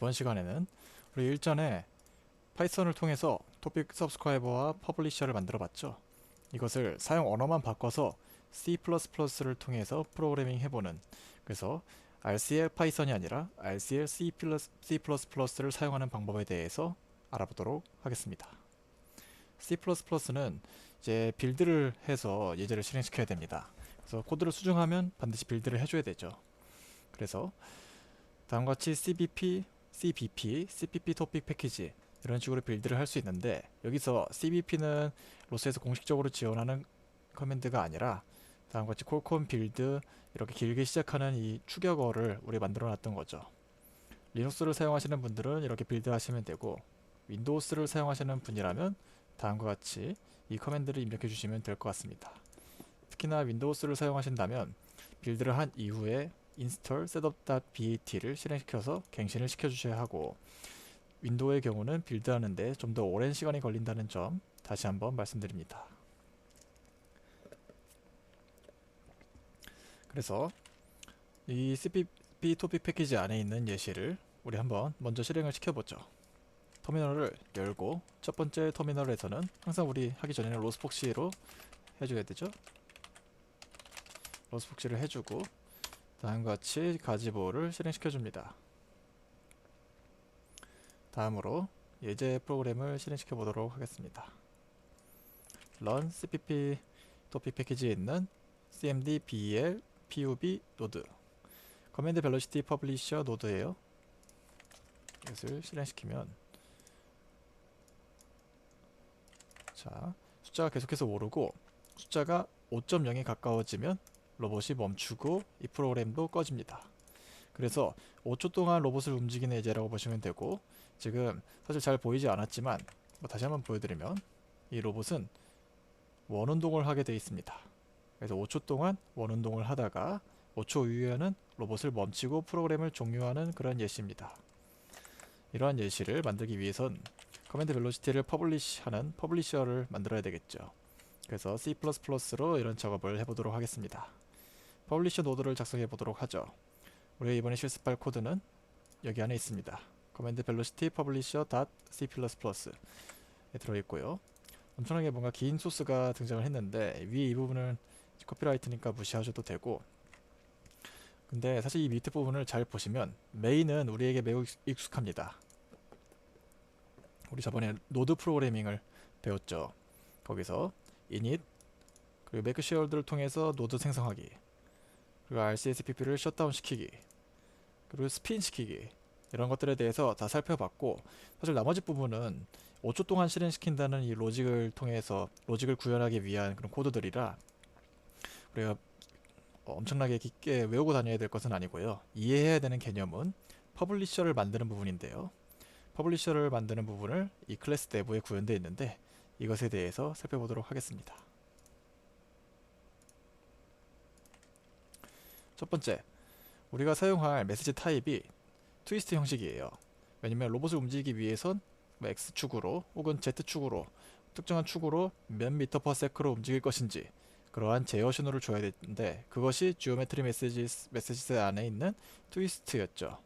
이번 시간에는 우리 일전에 파이썬을 통해서 토픽 서브스크라이버와 퍼블리셔를 만들어 봤죠. 이것을 사용 언어만 바꿔서 C++를 통해서 프로그래밍 해보는 그래서 RCL 파이썬이 아니라 RCL C++, C++를 사용하는 방법에 대해서 알아보도록 하겠습니다. C++는 이제 빌드를 해서 예제를 실행시켜야 됩니다. 그래서 코드를 수정하면 반드시 빌드를 해줘야 되죠. 그래서 다음과 같이 CBP, CBP, CPP 토픽 패키지 이런 식으로 빌드를 할 수 있는데 여기서 CBP는 로스에서 공식적으로 지원하는 커맨드가 아니라 다음과 같이 콜콤 빌드 이렇게 길게 시작하는 이 추격어를 우리 만들어 놨던 거죠. 리눅스를 사용하시는 분들은 이렇게 빌드 하시면 되고 윈도우스를 사용하시는 분이라면 다음과 같이 이 커맨드를 입력해 주시면 될 것 같습니다. 특히나 윈도우스를 사용하신다면 빌드를 한 이후에 install setup.bat를 실행시켜서 갱신을 시켜주셔야 하고 윈도우의 경우는 빌드하는데 좀 더 오랜 시간이 걸린다는 점 다시 한번 말씀드립니다. 그래서 이 CPP 토픽 패키지 안에 있는 예시를 우리 한번 먼저 실행을 시켜보죠. 터미널을 열고 첫 번째 터미널에서는 항상 우리 하기 전에는 로스폭시로 해줘야 되죠. 로스폭시를 해주고 다음과 같이 가지보를 실행시켜 줍니다. 다음으로 예제 프로그램을 실행시켜 보도록 하겠습니다. run cpp 토픽 패키지에 있는 cmd bel pub 노드 커맨드 벨로시티 퍼블리셔 노드예요. 이것을 실행시키면 자 숫자가 계속해서 오르고 숫자가 5.0에 가까워지면 로봇이 멈추고 이 프로그램도 꺼집니다. 그래서 5초 동안 로봇을 움직이는 예제라고 보시면 되고 지금 사실 잘 보이지 않았지만 뭐 다시 한번 보여드리면 이 로봇은 원운동을 하게 되어 있습니다. 그래서 5초 동안 원운동을 하다가 5초 이후에는 로봇을 멈추고 프로그램을 종료하는 그런 예시입니다. 이러한 예시를 만들기 위해선 커맨드 벨로시티를 퍼블리시하는 퍼블리셔를 만들어야 되겠죠. 그래서 C++로 이런 작업을 해보도록 하겠습니다. 퍼블리셔 노드를 작성해 보도록 하죠. 우리가 이번에 실습할 코드는 여기 안에 있습니다. 벨로시티 퍼블리셔 .c++에 들어있고요. 엄청나게 뭔가 긴 소스가 등장을 했는데 위에 이 부분은 커피라이트니까 무시하셔도 되고 근데 사실 이 밑에 부분을 잘 보시면 메인은 우리에게 매우 익숙합니다. 우리 저번에 노드 프로그래밍을 배웠죠. 거기서 init 그리고 make share를 통해서 노드 생성하기 그리고 RCSPP를 셧다운 시키기 그리고 스핀 시키기 이런 것들에 대해서 다 살펴봤고 사실 나머지 부분은 5초 동안 실행시킨다는 이 로직을 통해서 로직을 구현하기 위한 그런 코드들이라 우리가 엄청나게 깊게 외우고 다녀야 될 것은 아니고요. 이해해야 되는 개념은 퍼블리셔를 만드는 부분인데요. 퍼블리셔를 만드는 부분을 이 클래스 내부에 구현되어 있는데 이것에 대해서 살펴보도록 하겠습니다. 첫 번째, 우리가 사용할 메시지 타입이 트위스트 형식이에요. 왜냐면 로봇을 움직이기 위해선 뭐 X축으로 혹은 Z축으로 특정한 축으로 몇 미터 퍼 세크로 움직일 것인지 그러한 제어 신호를 줘야 되는데 그것이 지오메트리 메시지 메시지 안에 있는 트위스트였죠.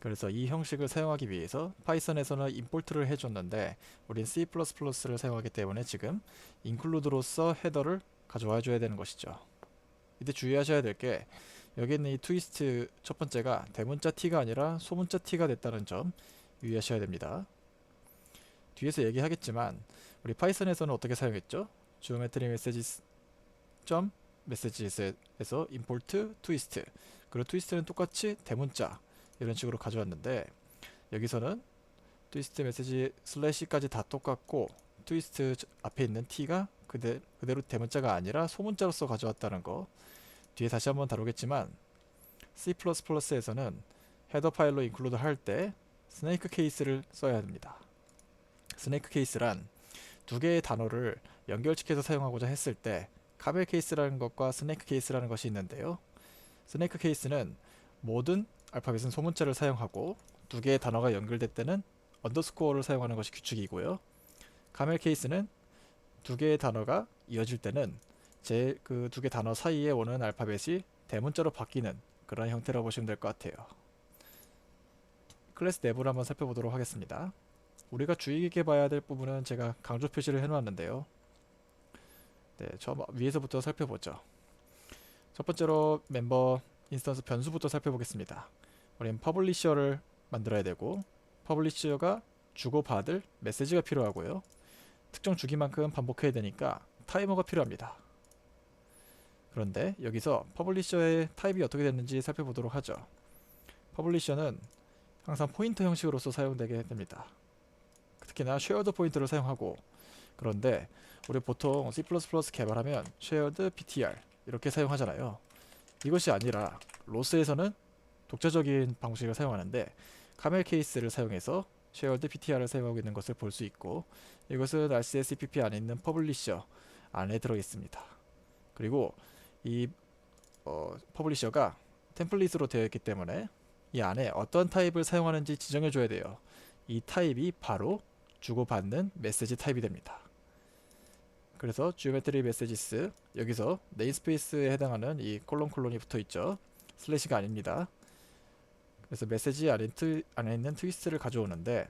그래서 이 형식을 사용하기 위해서 파이썬에서는 임포트를 해줬는데 우린 C++를 사용하기 때문에 지금 include로서 헤더를 가져와 줘야 되는 것이죠. 이때 주의하셔야 될게 여기 있는 이 트위스트 첫 번째가 대문자 t가 아니라 소문자 t가 됐다는 점 유의하셔야 됩니다. 뒤에서 얘기하겠지만 우리 파이썬에서는 어떻게 사용했죠? geometry messages 점 메시지에서 import twist 그리고 twist는 똑같이 대문자 이런 식으로 가져왔는데 여기서는 트위스트 메시지 슬래시까지 다 똑같고 트위스트 앞에 있는 t가 그대, 그대로 대문자가 아니라 소문자로서 가져왔다는 거 뒤에 다시 한번 다루겠지만 C++에서는 헤더 파일로 인클루드 할 때 스네이크 케이스를 써야 합니다. 스네이크 케이스란 두 개의 단어를 연결시켜서 사용하고자 했을 때 카멜 케이스라는 것과 스네이크 케이스라는 것이 있는데요. 스네이크 케이스는 모든 알파벳은 소문자를 사용하고 두 개의 단어가 연결될 때는 언더스코어를 사용하는 것이 규칙이고요. 카멜 케이스는 두 개의 단어가 이어질 때는 제 그 두 개 단어 사이에 오는 알파벳이 대문자로 바뀌는 그런 형태라고 보시면 될 것 같아요. 클래스 내부를 한번 살펴보도록 하겠습니다. 우리가 주의 깊게 봐야 될 부분은 제가 강조 표시를 해놓았는데요. 네, 저 위에서부터 살펴보죠. 첫 번째로 멤버 인스턴스 변수부터 살펴보겠습니다. 우리는 퍼블리셔를 만들어야 되고 퍼블리셔가 주고받을 메시지가 필요하고요. 특정 주기만큼 반복해야 되니까 타이머가 필요합니다. 그런데 여기서 퍼블리셔의 타입이 어떻게 됐는지 살펴보도록 하죠. 퍼블리셔는 항상 포인터 형식으로서 사용되게 됩니다. 특히나 쉐어드 포인터를 사용하고 그런데 우리 보통 C++ 개발하면 쉐어드 ptr 이렇게 사용하잖아요. 이것이 아니라 로스에서는 독자적인 방식을 사용하는데 카멜 케이스를 사용해서 쉐어드 ptr을 사용하고 있는 것을 볼 수 있고 이것은 RCSPP 안에 있는 퍼블리셔 안에 들어 있습니다. 그리고 이 어, 퍼블리셔가 템플릿으로 되어 있기 때문에 이 안에 어떤 타입을 사용하는지 지정해 줘야 돼요. 이 타입이 바로 주고받는 메시지 타입이 됩니다. 그래서 geometry messages 여기서 네임스페이스에 해당하는 이 콜론 콜론이 붙어 있죠. 슬래시가 아닙니다. 그래서 메시지 안에, 트, 안에 있는 트위스트를 가져오는데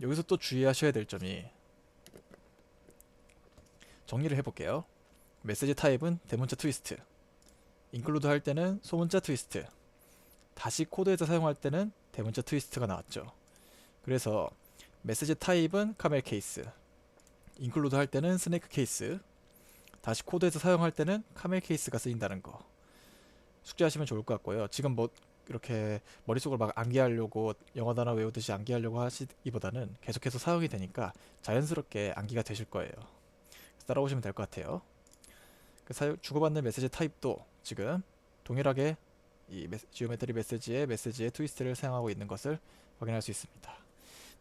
여기서 또 주의하셔야 될 점이 정리를 해볼게요. 메시지 타입은 대문자 트위스트 인클루드 할 때는 소문자 트위스트 다시 코드에서 사용할 때는 대문자 트위스트가 나왔죠. 그래서 메시지 타입은 카멜 케이스 인클루드 할 때는 스네이크 케이스 다시 코드에서 사용할 때는 카멜 케이스가 쓰인다는 거 숙지하시면 좋을 것 같고요. 지금 뭐 이렇게 머릿속을 막 암기하려고 영어 단어 외우듯이 암기하려고 하시기보다는 계속해서 사용이 되니까 자연스럽게 암기가 되실 거예요. 따라오시면 될 것 같아요. 그 사용, 주고받는 메시지 타입도 지금 동일하게 이 메, 지오메트리 메시지의 메시지의 트위스트를 사용하고 있는 것을 확인할 수 있습니다.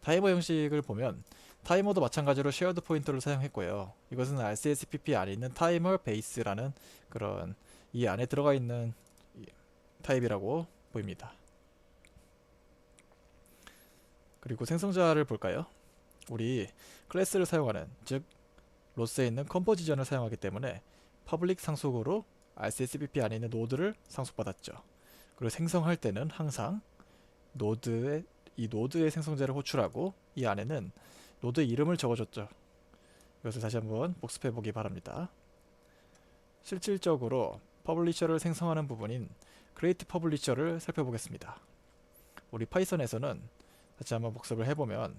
타이머 형식을 보면 타이머도 마찬가지로 쉐어드 포인터를 사용했고요. 이것은 RCSPP 안에 있는 타이머 베이스라는 그런 이 안에 들어가 있는 타입이라고 보입니다. 그리고 생성자를 볼까요? 우리 클래스를 사용하는 즉 로스에 있는 컴포지션을 사용하기 때문에 퍼블릭 상속으로 RCSPP 안에 있는 노드를 상속받았죠. 그리고 생성할 때는 항상 노드의 이 노드의 생성자를 호출하고 이 안에는 노드 이름을 적어줬죠. 이것을 다시 한번 복습해 보기 바랍니다. 실질적으로 퍼블리셔를 생성하는 부분인 create 퍼블리셔를 살펴보겠습니다. 우리 파이썬에서는 다시 한번 복습을 해보면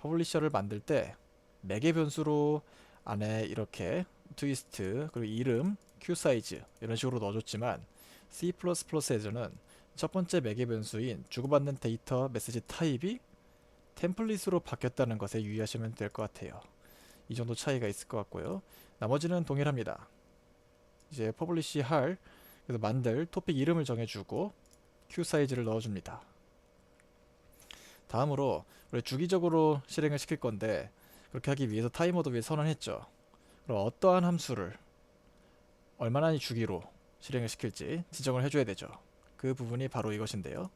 퍼블리셔를 만들 때 매개 변수로 안에 이렇게 트위스트 그리고 이름, q 사이즈 이런 식으로 넣어줬지만 C++에서는 첫 번째 매개 변수인 주고받는 데이터 메시지 타입이 템플릿으로 바뀌었다는 것에 유의하시면 될 것 같아요. 이 정도 차이가 있을 것 같고요. 나머지는 동일합니다. 이제 퍼블리시 할 그래서 만들 토픽 이름을 정해주고 q 사이즈를 넣어줍니다. 다음으로 우리 주기적으로 실행을 시킬 건데 그렇게 하기 위해서 타이머도 위해 선언했죠. 그럼 어떠한 함수를 얼마나 주기로 실행을 시킬지 지정을 해줘야 되죠. 그 부분이 바로 이것인데요.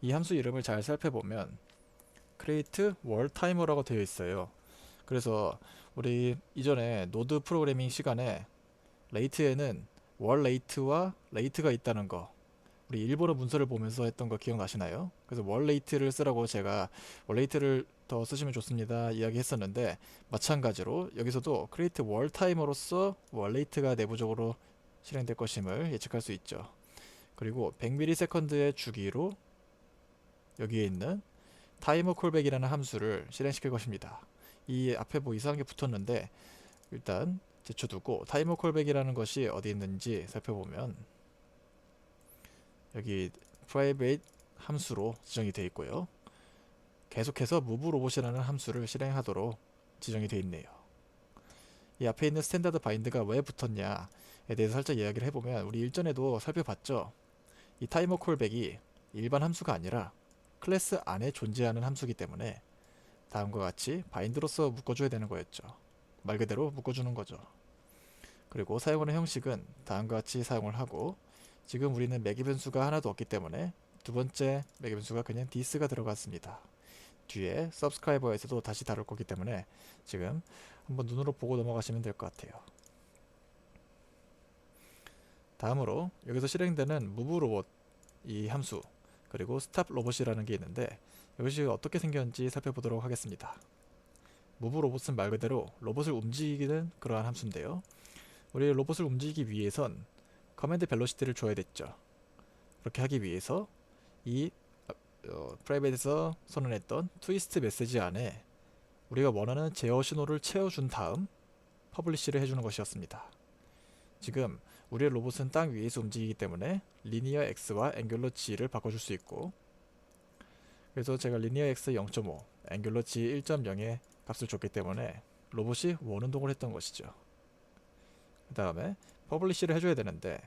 이 함수 이름을 잘 살펴보면 create word timer라고 되어 있어요. 그래서 우리 이전에 노드 프로그래밍 시간에 레이트에는 월 레이트와 레이트가 있다는 거 우리 일본어 문서를 보면서 했던 거 기억나시나요? 그래서 월 레이트를 쓰라고 제가 월 레이트를 더 쓰시면 좋습니다 이야기했었는데 마찬가지로 여기서도 create 월 타이머로서 월 레이트가 내부적으로 실행될 것임을 예측할 수 있죠. 그리고 100ms의 주기로 여기에 있는 타이머 콜백이라는 함수를 실행시킬 것입니다. 이 앞에 뭐 이상한 게 붙었는데 일단 제쳐두고 타이머 콜백이라는 것이 어디 있는지 살펴보면 여기 private 함수로 지정이 되어 있고요. 계속해서 move 로봇이라는 함수를 실행하도록 지정이 되어 있네요. 이 앞에 있는 스탠다드 바인드가 왜 붙었냐에 대해서 살짝 이야기를 해보면 우리 일전에도 살펴봤죠. 이 타이머 콜백이 일반 함수가 아니라 클래스 안에 존재하는 함수기 때문에 다음과 같이 바인드로서 묶어줘야 되는 거였죠. 말 그대로 묶어주는 거죠. 그리고 사용하는 형식은 다음과 같이 사용을 하고 지금 우리는 매개 변수가 하나도 없기 때문에 두 번째 매개 변수가 그냥 this가 들어갔습니다. 뒤에 subscriber에서도 다시 다룰 거기 때문에 지금 한번 눈으로 보고 넘어가시면 될 것 같아요. 다음으로 여기서 실행되는 move robot 이 함수 그리고 스탑 로봇이라는 게 있는데 이것이 어떻게 생겼는지 살펴보도록 하겠습니다. 무브 로봇은 말 그대로 로봇을 움직이는 그러한 함수인데요. 우리 로봇을 움직이기 위해선 커맨드 벨로시티를 줘야 됐죠. 그렇게 하기 위해서 이 어, 프라이빗에서 선언했던 트위스트 메시지 안에 우리가 원하는 제어 신호를 채워준 다음 퍼블리시를 해주는 것이었습니다. 지금 우리의 로봇은 땅 위에서 움직이기 때문에 리니어 x와 앵귤러 g를 바꿔줄 수 있고 그래서 제가 리니어 x 0.5, 앵귤러 g 1.0의 값을 줬기 때문에 로봇이 원운동을 했던 것이죠. 그 다음에 퍼블리시를 해줘야 되는데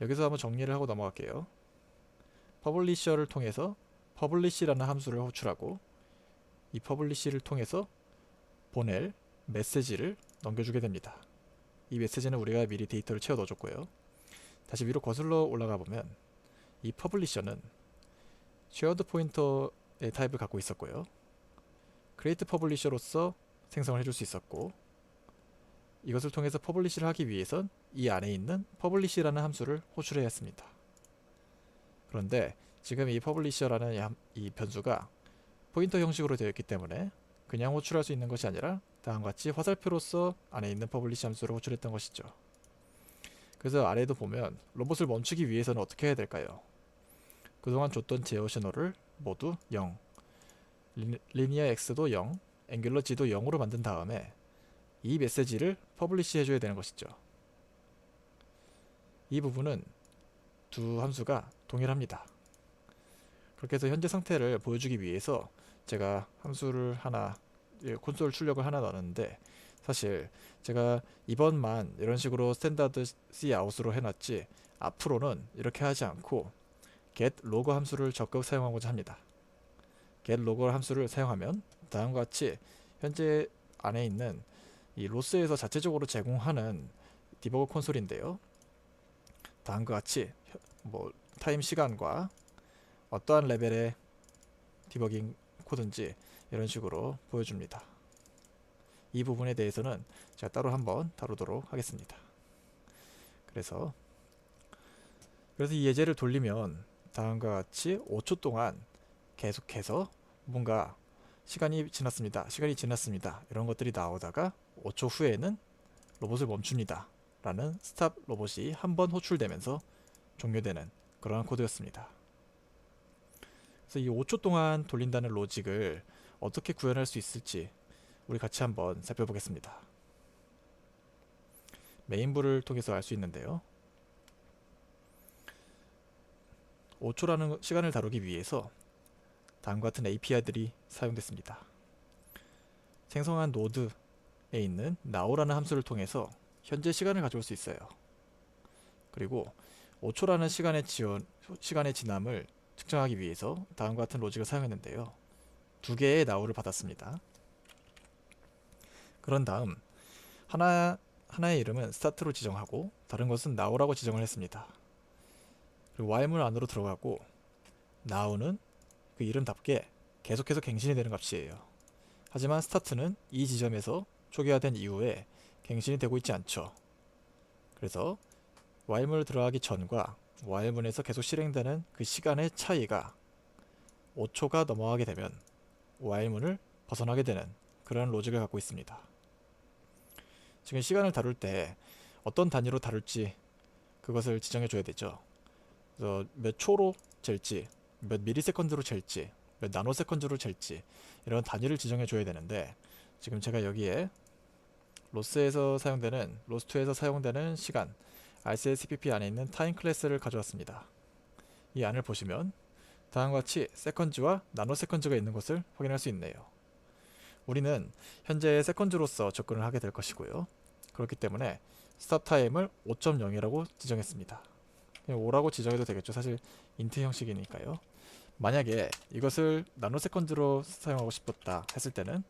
여기서 한번 정리를 하고 넘어갈게요. 퍼블리셔를 통해서 퍼블리시라는 함수를 호출하고 이 퍼블리시를 통해서 보낼 메시지를 넘겨주게 됩니다. 이 메시지는 우리가 미리 데이터를 채워 넣어줬고요. 다시 위로 거슬러 올라가 보면 이 퍼블리셔는 쉐어드 포인터의 타입을 갖고 있었고요. 크리에이트 퍼블리셔로서 생성을 해줄 수 있었고 이것을 통해서 퍼블리시를 하기 위해선 이 안에 있는 퍼블리시라는 함수를 호출해야 했습니다. 그런데 지금 이 퍼블리셔라는 이, 변수가 포인터 형식으로 되어 있기 때문에 그냥 호출할 수 있는 것이 아니라 다음과 같이 화살표로서 안에 있는 퍼블리시 함수를 호출했던 것이죠. 그래서 아래도 보면 로봇을 멈추기 위해서는 어떻게 해야 될까요? 그동안 줬던 제어 신호를 모두 0, 리- 리니어 x도 0, 앵귤러 g도 0으로 만든 다음에 이 메시지를 퍼블리시 해줘야 되는 것이죠. 이 부분은 두 함수가 동일합니다. 그렇게 해서 현재 상태를 보여주기 위해서 제가 함수를 하나 예, 콘솔 출력을 하나 넣었는데 사실 제가 이번만 이런 식으로 스탠다드 C 아웃으로 해놨지 앞으로는 이렇게 하지 않고 get 로그 함수를 적극 사용하고자 합니다. get 로그 함수를 사용하면 다음과 같이 현재 안에 있는 이 로스에서 자체적으로 제공하는 디버그 콘솔인데요. 다음과 같이 혀- 뭐 타임 시간과 어떠한 레벨의 디버깅 코드인지 이런 식으로 보여줍니다. 이 부분에 대해서는 제가 따로 한번 다루도록 하겠습니다. 그래서 그래서 이 예제를 돌리면 다음과 같이 5초 동안 계속해서 뭔가 시간이 지났습니다. 시간이 지났습니다. 이런 것들이 나오다가 5초 후에는 로봇을 멈춥니다. 라는 스탑 로봇이 한 번 호출되면서 종료되는 그러한 코드였습니다. 그래서 이 5초 동안 돌린다는 로직을 어떻게 구현할 수 있을지 우리 같이 한번 살펴보겠습니다. 메인부를 통해서 알 수 있는데요. 5초라는 시간을 다루기 위해서 다음과 같은 API들이 사용됐습니다. 생성한 노드에 있는 now라는 함수를 통해서 현재 시간을 가져올 수 있어요. 그리고 5초라는 시간의 지원, 시간의 지남을 측정하기 위해서 다음과 같은 로직을 사용했는데요. 두 개의 now를 받았습니다. 그런 다음 하나 하나의 이름은 스타트로 지정하고 다른 것은 now라고 지정을 했습니다. 그리고 while문 안으로 들어가고 now는 그 이름답게 계속해서 갱신이 되는 값이에요. 하지만 스타트는 이 지점에서 초기화된 이후에 갱신이 되고 있지 않죠. 그래서 while문을 들어가기 전과 while문에서 계속 실행되는 그 시간의 차이가 5초가 넘어가게 되면 while문을 벗어나게 되는 그런 로직을 갖고 있습니다. 지금 시간을 다룰 때 어떤 단위로 다룰지 그것을 지정해 줘야 되죠. 그래서 몇 초로 잴지, 몇 미리세컨드로 잴지, 몇 나노세컨드로 잴지 이런 단위를 지정해 줘야 되는데 지금 제가 여기에 로스에서 사용되는 로스2에서 사용되는 시간 RCSPP 안에 있는 타임 클래스를 가져왔습니다. 이 안을 보시면 다음과 같이 세컨즈와 나노세컨즈가 있는 것을 확인할 수 있네요. 우리는 현재 세컨즈로서 접근을 하게 될 것이고요. 그렇기 때문에 스탑 타임을 5.0이라고 지정했습니다. 그냥 5라고 지정해도 되겠죠. 사실 인트 형식이니까요. 만약에 이것을 나노세컨즈로 사용하고 싶었다 했을 때는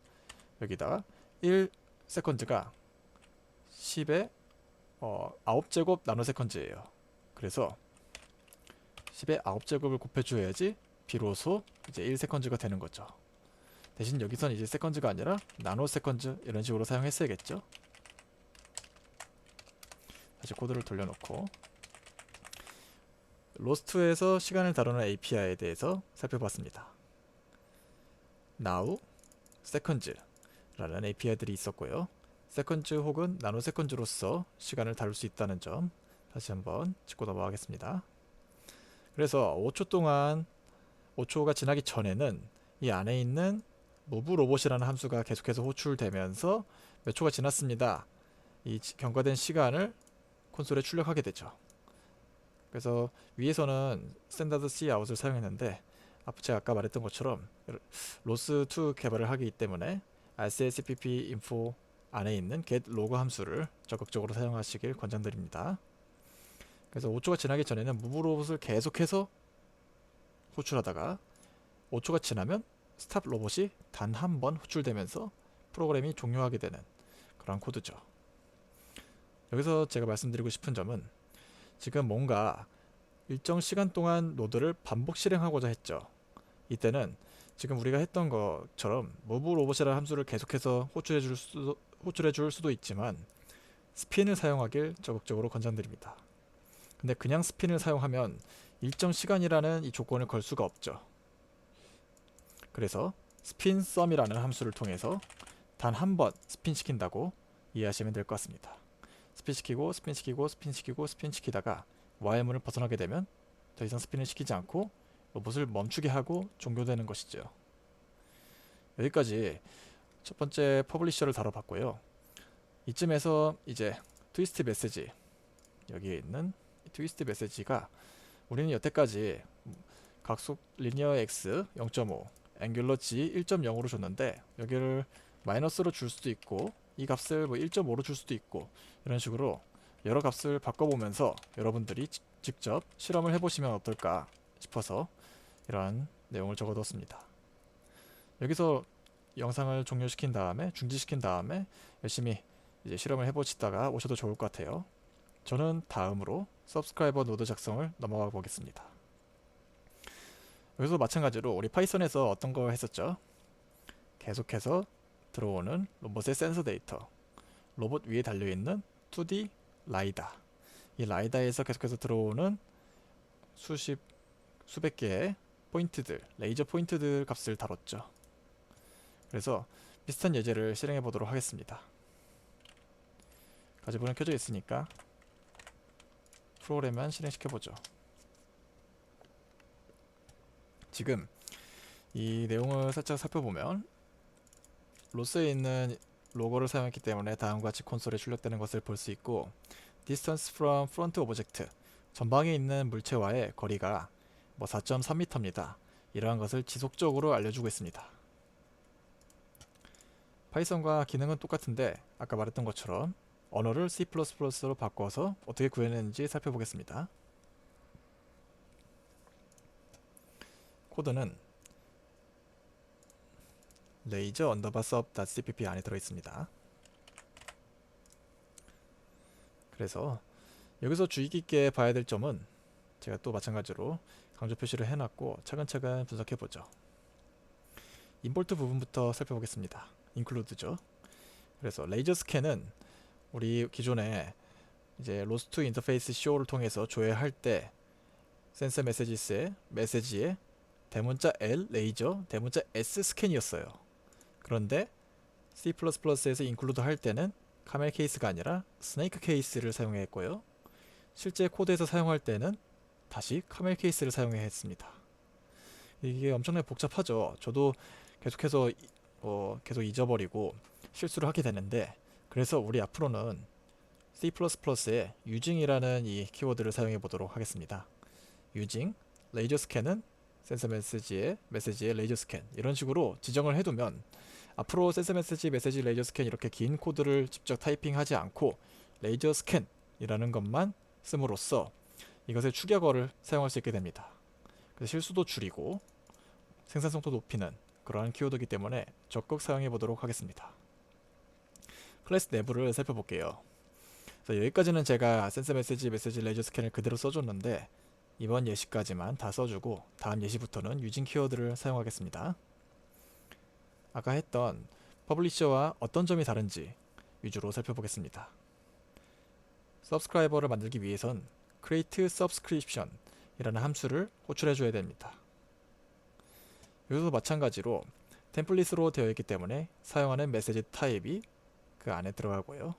여기다가 1 세컨즈가 10의 어, 9제곱 나노세컨즈예요. 그래서 10의 9제곱을 곱해줘야지 비로소 이제 1세컨즈가 되는 거죠. 대신 여기선 이제 세컨즈가 아니라 나노 세컨즈 이런 식으로 사용했어야겠죠. 다시 코드를 돌려놓고 로스트에서 시간을 다루는 API에 대해서 살펴봤습니다. now, seconds 라는 API들이 있었고요. seconds 혹은 나노세컨즈로서 시간을 다룰 수 있다는 점 다시 한번 짚고 넘어가겠습니다. 그래서 5초 동안 5초가 지나기 전에는 이 안에 있는 move 로봇이라는 함수가 계속해서 호출되면서 몇 초가 지났습니다. 이 지- 경과된 시간을 콘솔에 출력하게 되죠. 그래서 위에서는 스탠다드 C 아웃을 사용했는데 앞- 제가 아까 말했던 것처럼 로스2 개발을 하기 때문에 RCSPP info 안에 있는 get log 함수를 적극적으로 사용하시길 권장드립니다. 그래서 5초가 지나기 전에는 move 로봇을 계속해서 호출하다가 5초가 지나면 스탑 로봇이 단 한 번 호출되면서 프로그램이 종료하게 되는 그런 코드죠. 여기서 제가 말씀드리고 싶은 점은 지금 뭔가 일정 시간 동안 노드를 반복 실행하고자 했죠. 이때는 지금 우리가 했던 것처럼 move 로봇이라는 함수를 계속해서 호출해 줄 수도, 호출해 줄 수도 있지만 스핀을 사용하길 적극적으로 권장드립니다. 근데 그냥 스핀을 사용하면 일정 시간이라는 이 조건을 걸 수가 없죠. 그래서 스핀 썸이라는 함수를 통해서 단 한 번 스핀 시킨다고 이해하시면 될 것 같습니다. 스핀 시키고 스핀 시키고 스핀 시키고 스핀 시키다가 와일문을 벗어나게 되면 더 이상 스핀을 시키지 않고 로봇을 멈추게 하고 종료되는 것이죠. 여기까지 첫 번째 퍼블리셔를 다뤄봤고요. 이쯤에서 이제 트위스트 메시지 여기에 있는 이 트위스트 메시지가 우리는 여태까지 각속 리니어 x 0.5 앵귤러 g 1.0으로 줬는데 여기를 마이너스로 줄 수도 있고 이 값을 뭐 1.5로 줄 수도 있고 이런 식으로 여러 값을 바꿔보면서 여러분들이 지- 직접 실험을 해보시면 어떨까 싶어서 이러한 내용을 적어뒀습니다. 여기서 영상을 종료시킨 다음에 중지시킨 다음에 열심히 이제 실험을 해보시다가 오셔도 좋을 것 같아요. 저는 다음으로 서브스크라이버 노드 작성을 넘어가 보겠습니다. 여기서 마찬가지로 우리 파이썬에서 어떤 거 했었죠? 계속해서 들어오는 로봇의 센서 데이터 로봇 위에 달려있는 2D 라이다 이 라이다에서 계속해서 들어오는 수십 수백 개의 포인트들 레이저 포인트들 값을 다뤘죠. 그래서 비슷한 예제를 실행해 보도록 하겠습니다. 가지본은 켜져 있으니까 프로그램만 실행시켜 보죠. 지금 이 내용을 살짝 살펴보면 로스에 있는 로고를 사용했기 때문에 다음과 같이 콘솔에 출력되는 것을 볼 수 있고 distance from front object 전방에 있는 물체와의 거리가 뭐 4.3m입니다. 이러한 것을 지속적으로 알려주고 있습니다. 파이썬과 기능은 똑같은데 아까 말했던 것처럼 언어를 C++로 바꿔서 어떻게 구현했는지 살펴보겠습니다. 코드는 레이저 언더바 sub.cpp 안에 들어있습니다. 그래서 여기서 주의 깊게 봐야 될 점은 제가 또 마찬가지로 강조 표시를 해놨고 차근차근 분석해보죠. 임포트 부분부터 살펴보겠습니다. 인클루드죠. 그래서 레이저 스캔은 우리 기존에 이제 로스트 인터페이스 쇼를 통해서 조회할 때 센서 메시지스의 메시지에 대문자 L 레이저, 대문자 S 스캔이었어요. 그런데 C++에서 인클루드 할 때는 카멜 케이스가 아니라 스네이크 케이스를 사용했고요. 실제 코드에서 사용할 때는 다시 카멜 케이스를 사용해야 했습니다. 이게 엄청나게 복잡하죠. 저도 계속해서 이- 어, 계속 잊어버리고 실수를 하게 되는데 그래서 우리 앞으로는 C++에 using이라는 이 키워드를 사용해 보도록 하겠습니다. using 레이저 스캔은 센서 메시지의 메시지의 레이저 스캔 이런 식으로 지정을 해두면 앞으로 센서 메시지 메시지 레이저 스캔 이렇게 긴 코드를 직접 타이핑하지 않고 레이저 스캔이라는 것만 씀으로써 이것의 추격어를 사용할 수 있게 됩니다. 그래서 실수도 줄이고 생산성도 높이는 그러한 키워드이기 때문에 적극 사용해 보도록 하겠습니다. 클래스 내부를 살펴볼게요. 여기까지는 제가 센서 메시지 메시지 레이저 스캔을 그대로 써줬는데 이번 예시까지만 다 써주고 다음 예시부터는 유진 키워드를 사용하겠습니다. 아까 했던 퍼블리셔와 어떤 점이 다른지 위주로 살펴보겠습니다. 서브스크라이버를 만들기 위해선 create subscription 이라는 함수를 호출해 줘야 됩니다. 여기서 마찬가지로 템플릿으로 되어 있기 때문에 사용하는 메시지 타입이 그 안에 들어가고요.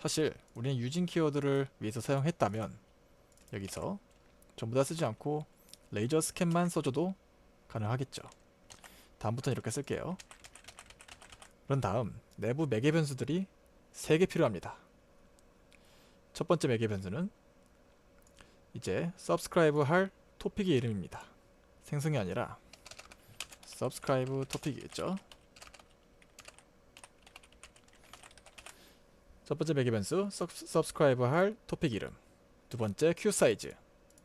사실 우리는 유진 키워드를 위해서 사용했다면 여기서 전부 다 쓰지 않고 레이저 스캔만 써줘도 가능하겠죠. 다음부터는 이렇게 쓸게요. 그런 다음 내부 매개 변수들이 3개 필요합니다. 첫 번째 매개 변수는 이제 subscribe 할 토픽의 이름입니다. 생성이 아니라 subscribe 토픽이겠죠. 첫 번째 매개 변수 sub- subscribe 할 토픽 이름 두 번째 q 사이즈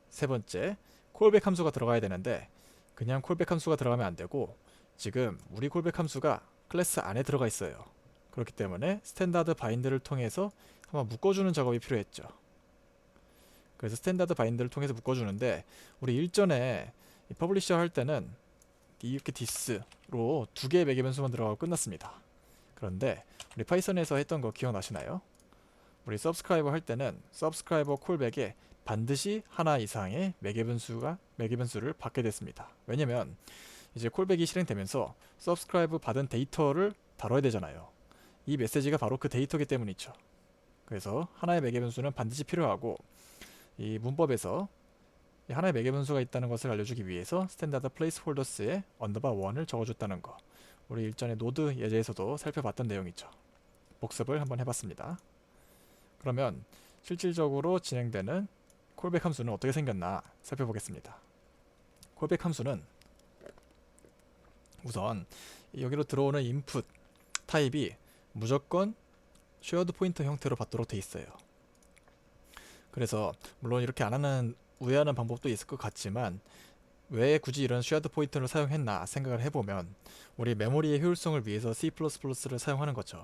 세 번째 콜백 함수가 들어가야 되는데 그냥 콜백 함수가 들어가면 안 되고 지금 우리 콜백 함수가 클래스 안에 들어가 있어요. 그렇기 때문에 스탠다드 바인드를 통해서 한번 묶어주는 작업이 필요했죠. 그래서 스탠다드 바인드를 통해서 묶어주는데 우리 일전에 이 퍼블리셔 할 때는 이렇게 디스로 두 개의 매개 변수만 들어가고 끝났습니다. 그런데 우리 파이썬에서 했던 거 기억나시나요? 우리 서브스크라이버 할 때는 서브스크라이버 콜백에 반드시 하나 이상의 매개 변수가 매개 변수를 받게 됐습니다. 왜냐면 이제 콜백이 실행되면서 서브스크라이브 받은 데이터를 다뤄야 되잖아요. 이 메시지가 바로 그 데이터기 때문이죠. 그래서 하나의 매개 변수는 반드시 필요하고 이 문법에서 이 하나의 매개 변수가 있다는 것을 알려주기 위해서 스탠다드 플레이스 홀더스에 언더바 1을 적어줬다는 거. 우리 일전에 노드 예제에서도 살펴봤던 내용이죠. 복습을 한번 해봤습니다. 그러면 실질적으로 진행되는 콜백 함수는 어떻게 생겼나 살펴보겠습니다. 콜백 함수는 우선 여기로 들어오는 인풋 타입이 무조건 쉐어드 포인터 형태로 받도록 돼 있어요. 그래서 물론 이렇게 안 하는 우회하는 방법도 있을 것 같지만 왜 굳이 이런 쉐어드 포인터를 사용했나 생각을 해보면 우리 메모리의 효율성을 위해서 C++를 사용하는 거죠.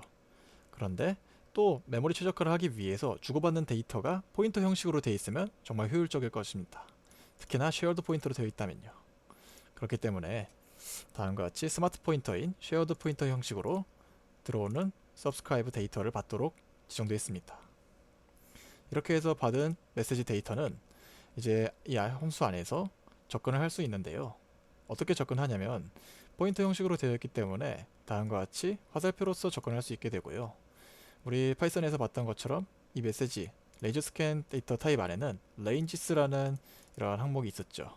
그런데 또 메모리 최적화를 하기 위해서 주고받는 데이터가 포인터 형식으로 되어 있으면 정말 효율적일 것입니다. 특히나 쉐어드 포인터로 되어 있다면요. 그렇기 때문에 다음과 같이 스마트 포인터인 쉐어드 포인터 형식으로 들어오는 서브스크라이브 데이터를 받도록 지정되어 있습니다. 이렇게 해서 받은 메시지 데이터는 이제 이 함수 안에서 접근을 할 수 있는데요. 어떻게 접근하냐면 포인터 형식으로 되어 있기 때문에 다음과 같이 화살표로서 접근할 수 있게 되고요. 우리 파이썬에서 봤던 것처럼 이 메시지 레이저 스캔 데이터 타입 안에는 ranges라는 이러한 항목이 있었죠.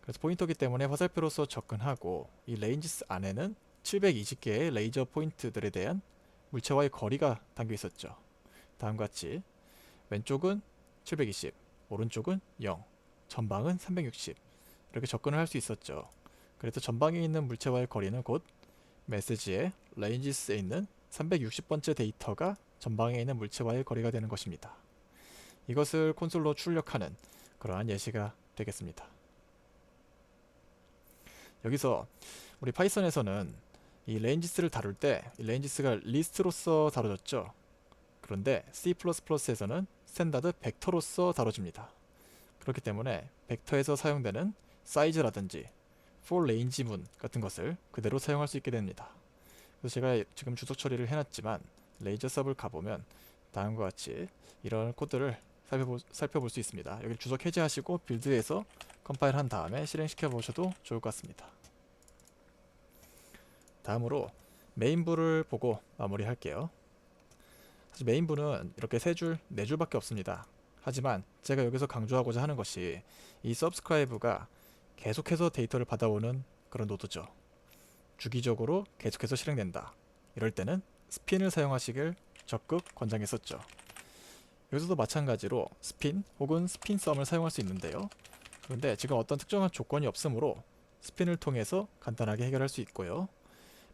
그래서 포인터기 때문에 화살표로서 접근하고 이 ranges 안에는 720개의 레이저 포인트들에 대한 물체와의 거리가 담겨 있었죠. 다음과 같이 왼쪽은 720, 오른쪽은 0, 전방은 360 이렇게 접근을 할 수 있었죠. 그래서 전방에 있는 물체와의 거리는 곧 메시지의 ranges에 있는 360번째 데이터가 전방에 있는 물체와의 거리가 되는 것입니다. 이것을 콘솔로 출력하는 그러한 예시가 되겠습니다. 여기서 우리 파이썬에서는 이 ranges를 다룰 때이 ranges가 리스트로서 다뤄졌죠. 그런데 C++에서는 스탠다드 벡터로서 다뤄집니다. 그렇기 때문에 벡터에서 사용되는 사이즈라든지 for range 문 같은 것을 그대로 사용할 수 있게 됩니다. 그래서 제가 지금 주석 처리를 해놨지만 레이저 섭을 가보면 다음과 같이 이런 코드를 살펴볼, 살펴볼 수 있습니다. 여기 주석 해제하시고 빌드에서 컴파일 한 다음에 실행시켜 보셔도 좋을 것 같습니다. 다음으로 메인부를 보고 마무리할게요. 사실 메인부는 이렇게 세 줄, 네 줄밖에 없습니다. 하지만 제가 여기서 강조하고자 하는 것이 이 subscribe가 계속해서 데이터를 받아오는 그런 노드죠. 주기적으로 계속해서 실행된다. 이럴 때는 스핀을 사용하시길 적극 권장했었죠. 여기서도 마찬가지로 스핀 혹은 스핀 썸을 사용할 수 있는데요. 그런데 지금 어떤 특정한 조건이 없으므로 스핀을 통해서 간단하게 해결할 수 있고요.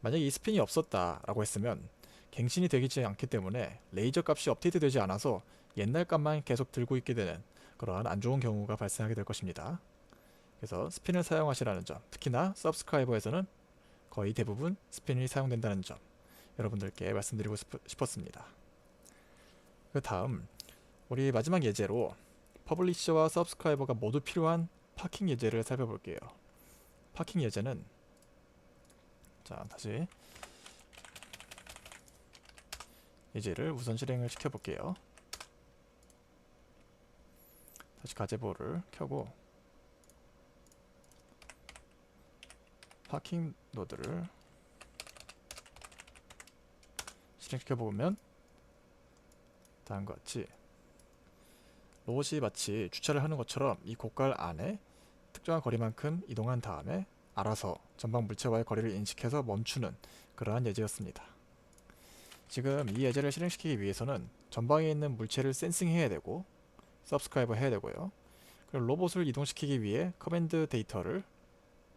만약에 이 스핀이 없었다라고 했으면 갱신이 되지 않기 때문에 레이저 값이 업데이트 되지 않아서 옛날 값만 계속 들고 있게 되는 그러한 안 좋은 경우가 발생하게 될 것입니다. 그래서 스핀을 사용하시라는 점, 특히나 서브스크라이버에서는 거의 대부분 스핀이 사용된다는 점 여러분들께 말씀드리고 싶었습니다. 그 다음 우리 마지막 예제로 퍼블리셔와 서브스크라이버가 모두 필요한 파킹 예제를 살펴볼게요. 파킹 예제는 자 다시 예제를 우선 실행을 시켜볼게요. 다시 가제보를 켜고 파킹 노드를 실행시켜 보면 다음과 같이 로봇이 마치 주차를 하는 것처럼 이 고깔 안에 특정한 거리만큼 이동한 다음에 알아서 전방 물체와의 거리를 인식해서 멈추는 그러한 예제였습니다. 지금 이 예제를 실행시키기 위해서는 전방에 있는 물체를 센싱해야 되고 서브스크라이버 해야 되고요. 그리고 로봇을 이동시키기 위해 커맨드 데이터를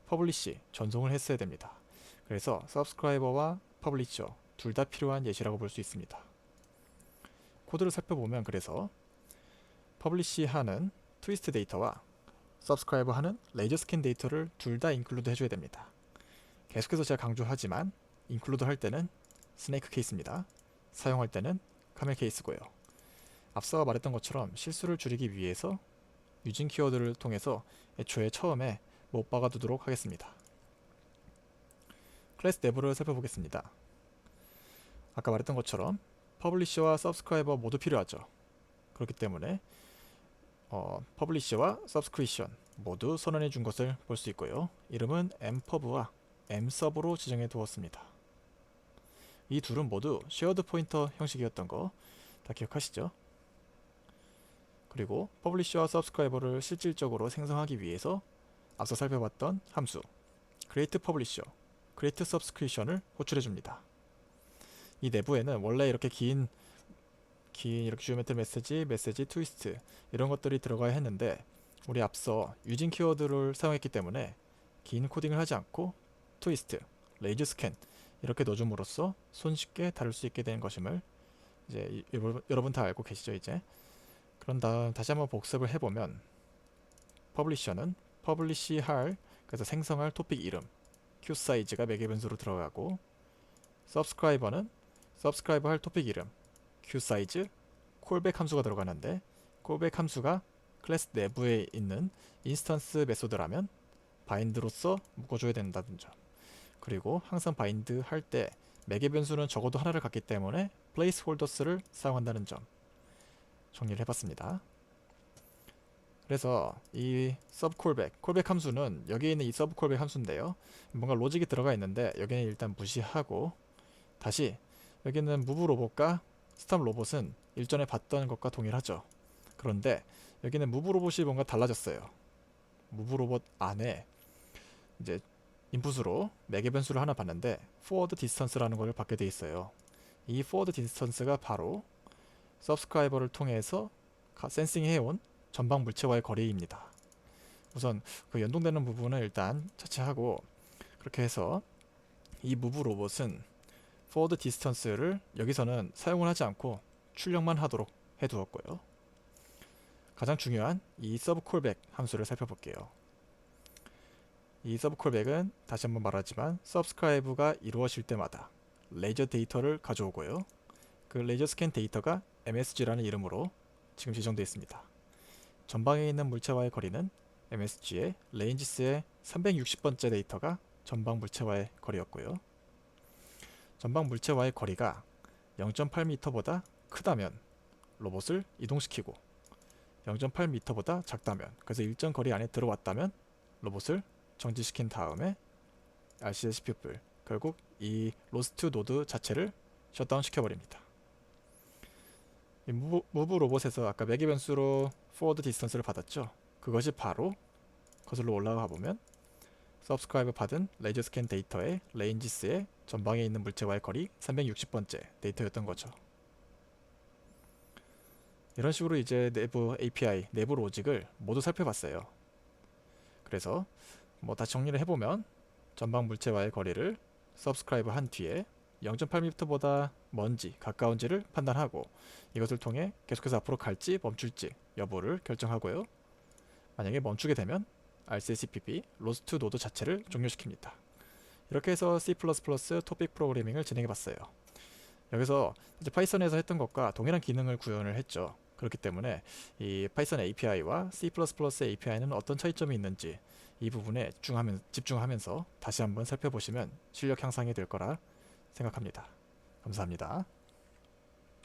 퍼블리시 전송을 했어야 됩니다. 그래서 서브스크라이버와 퍼블리셔 둘 다 필요한 예시라고 볼 수 있습니다. 코드를 살펴보면 그래서 퍼블리시 하는 트위스트 데이터와 서브스크라이버 하는 레이저 스캔 데이터를 둘 다 인클루드 해줘야 됩니다. 계속해서 제가 강조하지만 인클루드 할 때는 스네이크 케이스입니다. 사용할 때는 카멜 케이스고요. 앞서 말했던 것처럼 실수를 줄이기 위해서 유진 키워드를 통해서 애초에 처음에 못 박아두도록 하겠습니다. 클래스 내부를 살펴보겠습니다. 아까 말했던 것처럼 퍼블리셔와 서브스크라이버 모두 필요하죠. 그렇기 때문에 어, 퍼블리셔와 서브스크리션 모두 선언해 준 것을 볼 수 있고요. 이름은 mpub와 msub로 지정해 두었습니다. 이 둘은 모두 쉐어드 포인터 형식이었던 거 다 기억하시죠? 그리고 퍼블리셔와 서브스크라이버를 실질적으로 생성하기 위해서 앞서 살펴봤던 함수 create publisher, create subscription을 호출해 줍니다. 이 내부에는 원래 이렇게 긴, 긴 이렇게 지오메트리 메시지, 메시지, 트위스트 이런 것들이 들어가야 했는데 우리 앞서 유진 키워드를 사용했기 때문에 긴 코딩을 하지 않고 트위스트, 레이즈 스캔 이렇게 넣어줌으로써 손쉽게 다룰 수 있게 된 것임을 이제 이- 여러분- 여러분 다 알고 계시죠 이제? 그런 다음 다시 한번 복습을 해보면 퍼블리셔는 퍼블리시 할 그래서 생성할 토픽 이름 q 사이즈가 매개 변수로 들어가고 서브스크라이버는 서브스크라이버 할 토픽 이름 q 사이즈 콜백 함수가 들어가는데 콜백 함수가 클래스 내부에 있는 인스턴스 메소드라면 바인드로서 묶어줘야 된다는 점 그리고 항상 바인드 할 때 매개 변수는 적어도 하나를 갖기 때문에 placeholders를 사용한다는 점 정리를 해봤습니다. 그래서 이 sub callback, 함수는 여기 있는 이 sub callback 함수인데요. 뭔가 로직이 들어가 있는데 여기는 일단 무시하고 다시 여기는 move 로봇과 stop 로봇은 일전에 봤던 것과 동일하죠. 그런데 여기는 move 로봇이 뭔가 달라졌어요. move 로봇 안에 이제 인풋으로 매개 변수를 하나 봤는데 forward distance라는 걸 받게 돼 있어요. 이 forward distance가 바로 서브스크라이버를 통해서 센싱 해온 전방 물체와의 거리입니다. 우선 그 연동되는 부분을 일단 차치하고 그렇게 해서 이 무브 로봇은 forward distance를 여기서는 사용을 하지 않고 출력만 하도록 해두었고요. 가장 중요한 이 서브 콜백 함수를 살펴볼게요. 이 서브 콜백은 다시 한번 말하지만 서브스크라이브가 이루어질 때마다 레이저 데이터를 가져오고요. 그 레이저 스캔 데이터가 MSG라는 이름으로 지금 지정되어 있습니다. 전방에 있는 물체와의 거리는 MSG의 레인지스의 360번째 데이터가 전방 물체와의 거리였고요. 전방 물체와의 거리가 0.8m보다 크다면 로봇을 이동시키고 0.8m보다 작다면 그래서 일정 거리 안에 들어왔다면 로봇을 정지시킨 다음에 RCS 퓨플 결국 이 로스트 노드 자체를 셧다운 시켜버립니다. 이 무브, 무브 로봇에서 아까 매개 변수로 forward distance를 받았죠. 그것이 바로 거슬러 올라가 보면 서브스크라이브 받은 레이저 스캔 데이터의 레인지스의 전방에 있는 물체와의 거리 360번째 데이터였던 거죠. 이런 식으로 이제 내부 API, 내부 로직을 모두 살펴봤어요. 그래서 뭐 다시 정리를 해보면 전방 물체와의 거리를 서브스크라이브 한 뒤에 0.8m보다 먼지, 가까운지를 판단하고 이것을 통해 계속해서 앞으로 갈지 멈출지 여부를 결정하고요. 만약에 멈추게 되면 RCCPP 로스트 노드 자체를 종료시킵니다. 이렇게 해서 C++ 토픽 프로그래밍을 진행해 봤어요. 여기서 이제 파이썬에서 했던 것과 동일한 기능을 구현을 했죠. 그렇기 때문에 이 파이썬 API와 C++ API는 어떤 차이점이 있는지 이 부분에 집중하면, 집중하면 서 다시 한번 살펴보시면 실력 향상이 될 거라 생각합니다. 감사합니다.